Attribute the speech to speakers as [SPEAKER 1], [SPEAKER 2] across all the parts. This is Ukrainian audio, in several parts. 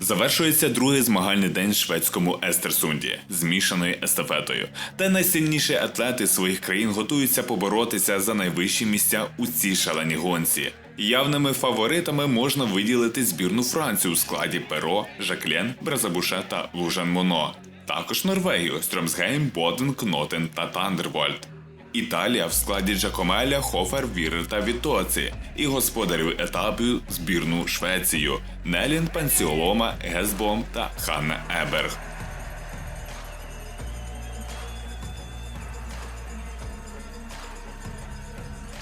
[SPEAKER 1] Завершується другий змагальний день в шведському Естерсунді змішаною естафетою. Та найсильніші атлети своїх країн готуються поборотися за найвищі місця у цій шаленій гонці. Явними фаворитами можна виділити збірну Францію у складі Перо, Жаклен, Бразабуша та Лужан Моно. Також Норвегію Стрьомсгейм, Боден, Кнотен та Тандервольд. Італія в складі Джакомеля, Хофер, Вірер та Вітоці і господарів етапу збірну Швецію Нелін, Пансіолома, Гесбом та Ханна Еберг.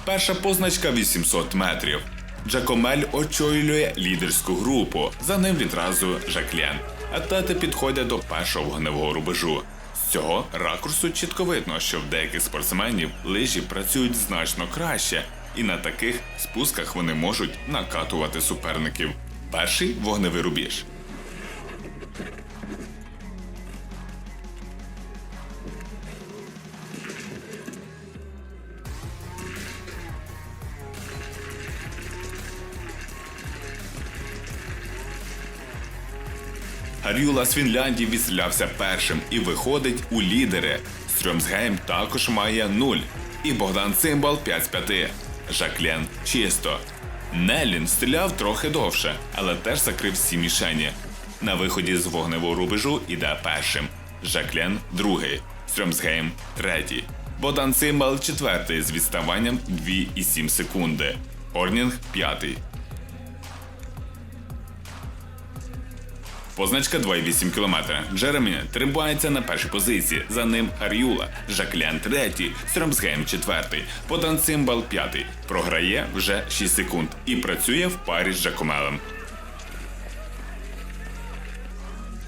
[SPEAKER 1] Перша позначка 800 метрів. Джакомель очолює лідерську групу. За ним відразу Жаклен. Атлети підходять до першого вогневого рубежу. Цього ракурсу чітко видно, що в деяких спортсменів лижі працюють значно краще, і на таких спусках вони можуть накатувати суперників. Перший вогневий рубіж. Гарюла з Фінляндії відстрілявся першим і виходить у лідери. Стрьомсгейм також має 0. І Богдан Цимбал 5 з 5. Жаклен чисто. Нелін стріляв трохи довше, але теж закрив всі мішені. На виході з вогневого рубежу іде першим. Жаклен другий. Стрьомсгейм третій. Богдан Цимбал четвертий з відставанням 2,7 секунди. Орнінг п'ятий. Позначка 2,8 км. Джеремі тримається на першій позиції. За ним Ар'юла, Жаклян третій, Стрьомсгейм четвертий, Подан Цимбал п'ятий. Програє вже 6 секунд і працює в парі з Жакомелем.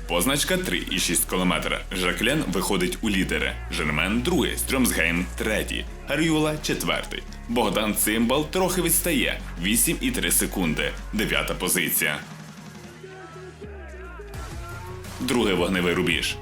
[SPEAKER 1] Позначка 3,6 км. Жаклен виходить у лідери. Жермен другий, Стрьомсгейм третій, Ар'юла четвертий. Богдан Цимбал трохи відстає 8,3 секунди. Дев'ята позиція. Другий вогневий рубіж.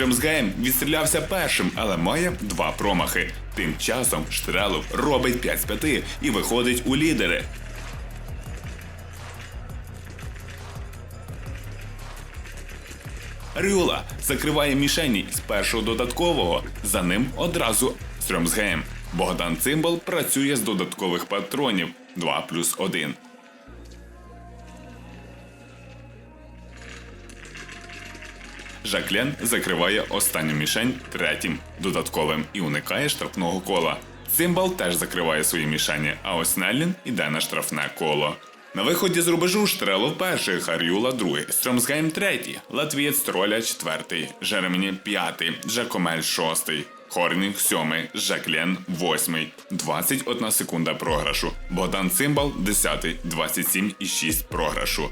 [SPEAKER 1] Стрьомсгейм відстрілявся першим, але має два промахи. Тим часом Штрелов робить 5 з 5 і виходить у лідери. Рюла закриває мішені з першого додаткового. За ним одразу Стрьомсгейм. Богдан Цимбал працює з додаткових патронів 2 плюс 1. Жаклен закриває останню мішень третім додатковим і уникає штрафного кола. Цимбал теж закриває свої мішені, а ось Неллін іде на штрафне коло. На виході з рубежу Штрелов перший, Хар'юла другий, Стрьомсгейм третій, Латвієць Троля четвертий, Жеремені п'ятий, Джакомель шостий. Хорнінг сьомий, Жаклен восьмий, 21 секунда програшу. Богдан Цимбал десятий, 27,6 програшу.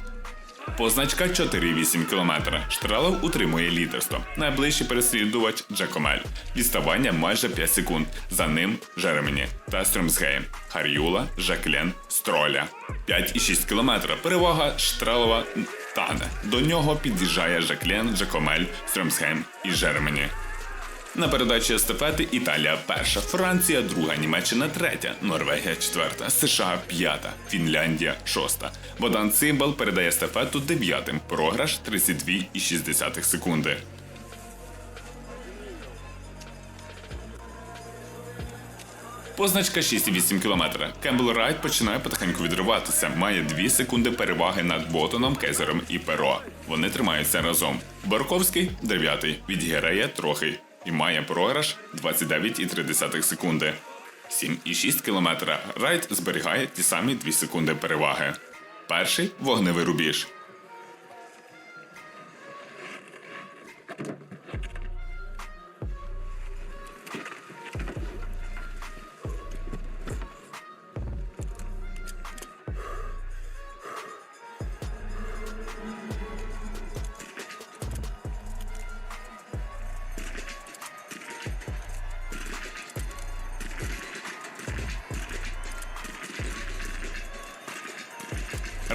[SPEAKER 1] Позначка 4,8 км. Штралов утримує лідерство. Найближчий переслідувач Джакомель. Відставання майже 5 секунд. За ним Жеремені та Стрьомсгейм. Хар'юла, Жаклен, Строля. 5,6 км. Перевага Штрелова тане. До нього під'їжджає Жаклен, Джакомель, Стрьомсгейм і Жеремені. На передачі естафети Італія перша, Франція друга, Німеччина третя, Норвегія четверта, США п'ята, Фінляндія шоста. Богдан Цимбал передає естафету дев'ятим. Програш 32,6 секунди. Позначка 6,8 км. Кембл Райт починає потихеньку відриватися. Має 2 секунди переваги над Ботоном, Кезером і Перо. Вони тримаються разом. Барковський дев'ятий. Відіграє трохи і має програш 29,3 секунди. 7,6 км. Райт зберігає ті самі 2 секунди переваги. Перший вогневий рубіж.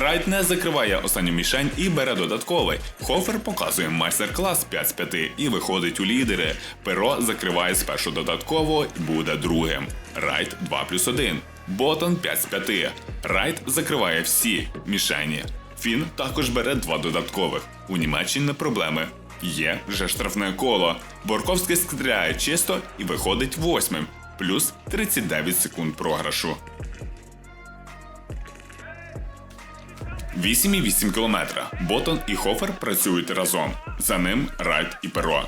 [SPEAKER 1] Райт не закриває останню мішень і бере додатковий. Хофер показує майстер-клас 5 з 5 і виходить у лідери. Перо закриває спершу додатково і буде другим. Райт 2 плюс 1. Ботон 5 з 5. Райт закриває всі мішені. Фін також бере два додаткових. У Німеччині проблеми. Є вже штрафне коло. Борковський стріляє чисто і виходить восьмим. Плюс 39 секунд програшу. 8,8 кілометра. Ботон і Хофер працюють разом. За ним Райт і Перо.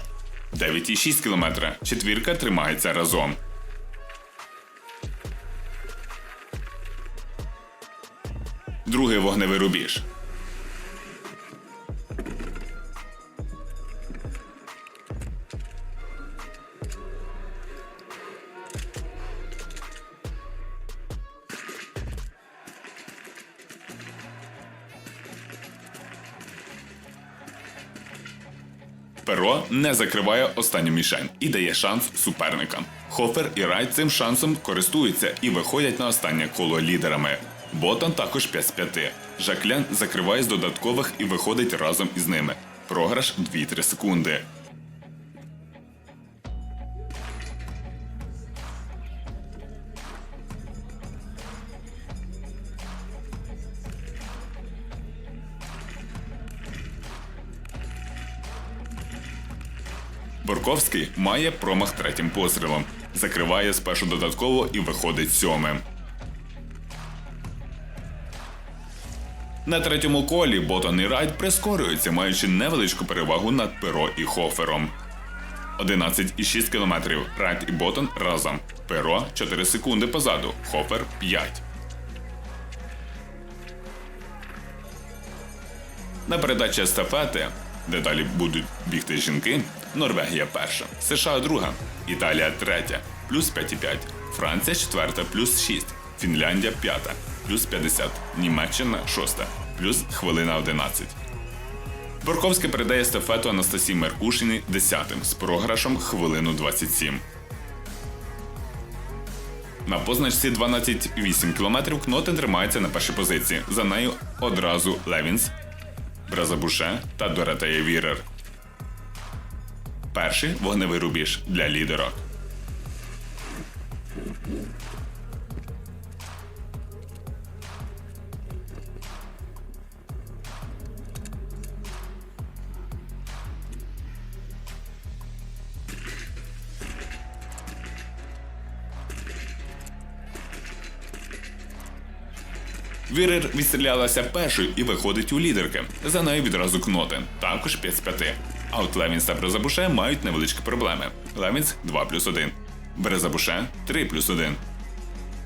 [SPEAKER 1] 9,6 кілометра. Четвірка тримається разом. Другий вогневий рубіж. Перо не закриває останню мішень і дає шанс суперникам. Хофер і Райт цим шансом користуються і виходять на останнє коло лідерами. Ботан також 5 з 5. Жаклян закриває з додаткових і виходить разом із ними. Програш 2-3 секунди. Борковський має промах третім пострілом. Закриває спершу додатково і виходить сьомим. На третьому колі Ботон і Райт прискорюються, маючи невеличку перевагу над Перо і Хофером. 11,6 км. Райт і Ботон разом. Перо 4 секунди позаду. Хофер 5. На передачі естафети, де далі будуть бігти жінки, Норвегія перша, США друга, Італія третя, плюс 5,5, Франція четверта, плюс 6, Фінляндія п'ята, плюс 50, Німеччина шоста, плюс хвилина 11. Борковський передає естафету Анастасії Меркушині десятим з програшем хвилину 27. На позначці 12,8 км Кнотен тримається на першій позиції. За нею одразу Левінс, Бразабуше та Доратея Вірер. Перший вогневий рубіж для лідерок. Вірер відстрілялася першою і виходить у лідерки. За нею відразу Кнотен, також 5 з 5. А от Левінс та Брезабуше мають невеличкі проблеми. Левінс 2 плюс 1. Брезабуше 3 плюс 1.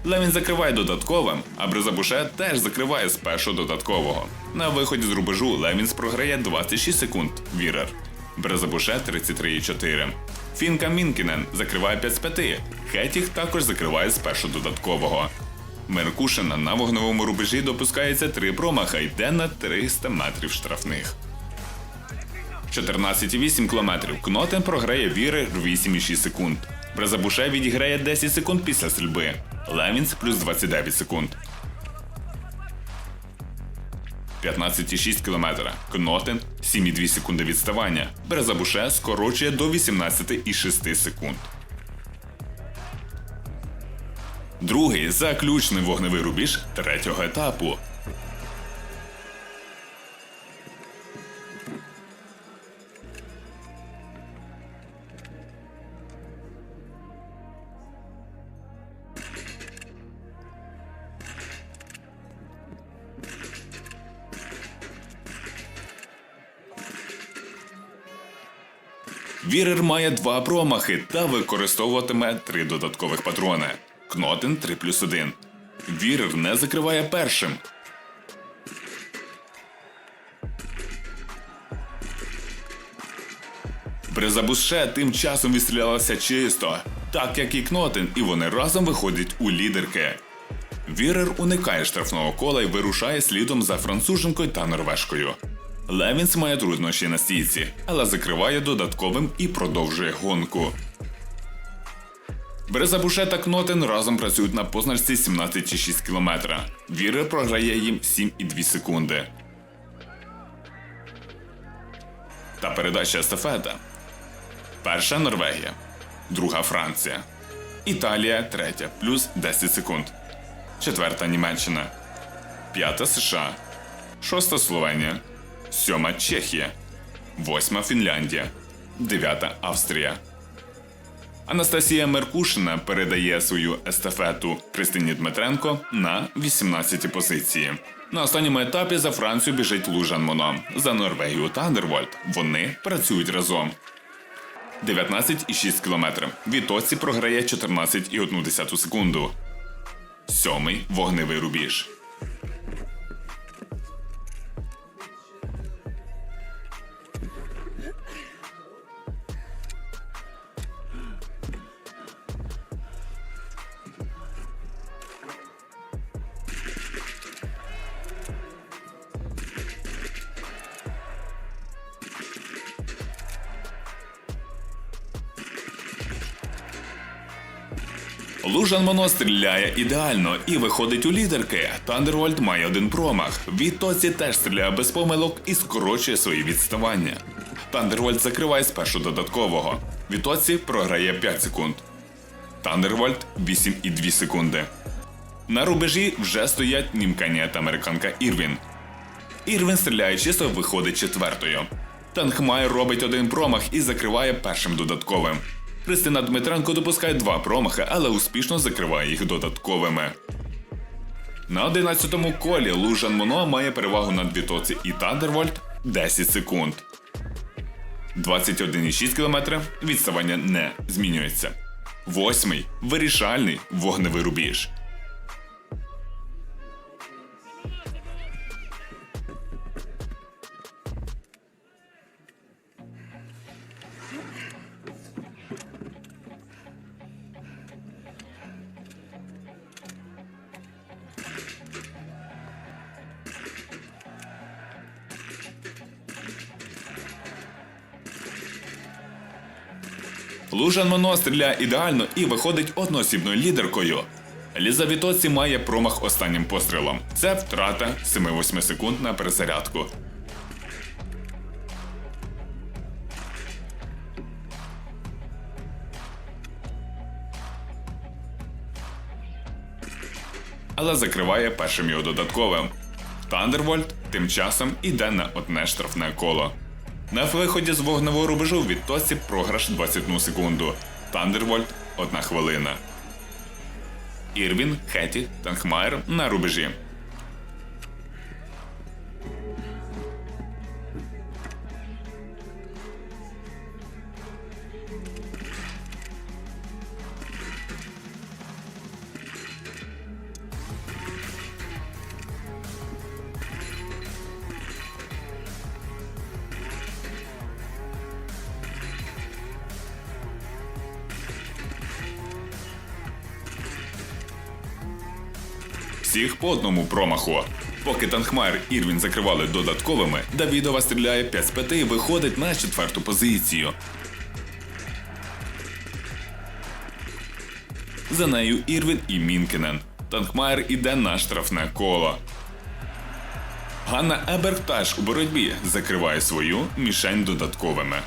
[SPEAKER 1] Левін закриває додатковим, а Брезабуше теж закриває з першого додаткового. На виході з рубежу Левінс програє 26 секунд. Вірер. Брезабуше 33,4. Фінка Мінкінен закриває 5 з 5. Хетіх також закриває з першого додаткового. Меркушина на вогневому рубежі допускається три промаха йде на 300 метрів штрафних. 14,8 км. Кнотен програє Віри 8,6 секунд. Брезабуше відіграє 10 секунд після стрільби. Левінс плюс 29 секунд. 15,6 км. Кнотен 7,2 секунди відставання. Брезабуше скорочує до 18,6 секунд. Другий заключний вогневий рубіж третього етапу. Вірер має два промахи та використовуватиме три додаткових патрони. Кнотен 3 плюс 1. Вірер не закриває першим. Брезабуше тим часом відстрілялася чисто, так як і Кнотен, і вони разом виходять у лідерки. Вірер уникає штрафного кола і вирушає слідом за француженкою та норвежкою. Левінс має труднощі на стійці, але закриває додатковим і продовжує гонку. Березабуше та Кнотен разом працюють на позначці 17,6 км. Віри програє їм 7,2 секунди. Та передача естафета. Перша Норвегія, друга Франція, Італія третя, плюс 10 секунд. Четверта Німеччина, п'ята США, шоста Словенія, сьома Чехія, восьма Фінляндія, дев'ята Австрія. Анастасія Меркушина передає свою естафету Кристині Дмитренко на 18 позиції. На останньому етапі за Францію біжить Лужан Моно. За Норвегію Тандервольд вони працюють разом. 19,6 км. Вітоці програє 14,1 секунду. Сьомий вогневий рубіж. Лужан Моно стріляє ідеально і виходить у лідерки. Тандервольд має один промах. Відтоці теж стріляє без помилок і скорочує свої відставання. Тандервольд закриває спершу додаткового. Відтоці програє 5 секунд. Тандервольд 8,2 секунди. На рубежі вже стоять німканя та американка Ірвін. Ірвін стріляє чисто, виходить четвертою. Танхмайер робить один промах і закриває першим додатковим. Христина Дмитренко допускає два промахи, але успішно закриває їх додатковими. На 11-му колі Лужан Моно має перевагу над Вітоці і Тандервольд 10 секунд. 21,6 км відставання не змінюється. Восьмий вирішальний вогневий рубіж. Лужан Моно стріляє ідеально і виходить одноосібною лідеркою. Ліза Вітоці має промах останнім пострілом. Це втрата 7-8 секунд на перезарядку. Але закриває першим його додатковим. Тандервольд тим часом іде на одне штрафне коло. На виході з вогневого рубежу в Тосі програш 21 секунду. Тандервольт 1 хвилина. Ірвін, Хеті, Танхмайер на рубежі. Всіх по одному промаху. Поки Танхмайер Ірвін закривали додатковими, Давідова стріляє 5 з 5 і виходить на четверту позицію. За нею Ірвін і Мінкінен. Танкмайер іде на штрафне коло. Ганна Еберг теж у боротьбі закриває свою мішень додатковими.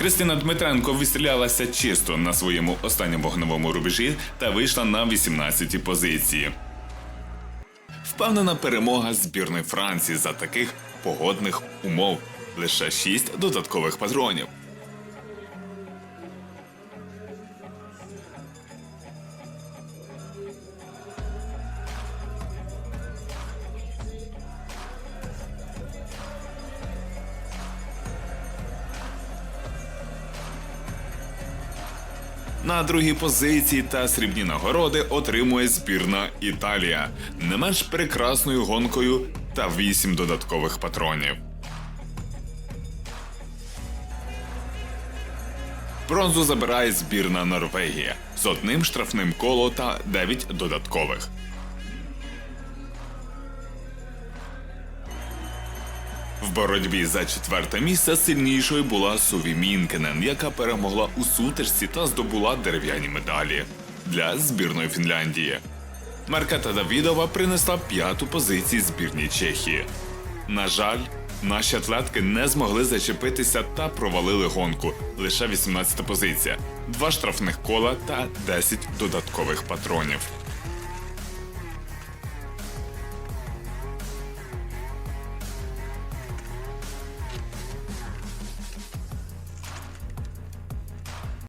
[SPEAKER 1] Христина Дмитренко відстрілялася чисто на своєму останньому вогневому рубежі та вийшла на 18-ті позиції. Впевнена перемога збірної Франції за таких погодних умов. Лише 6 додаткових патронів. На другій позиції та срібні нагороди отримує збірна Італія не менш прекрасною гонкою та 8 додаткових патронів. Бронзу забирає збірна Норвегія з одним штрафним коло та 9 додаткових. В боротьбі за четверте місце сильнішою була Суві Мінкенен, яка перемогла у сутичці та здобула дерев'яні медалі для збірної Фінляндії. Маркета Давідова принесла п'яту позицію збірній Чехії. На жаль, наші атлетки не змогли зачепитися та провалили гонку. Лише 18 позиція, два штрафних кола та 10 додаткових патронів.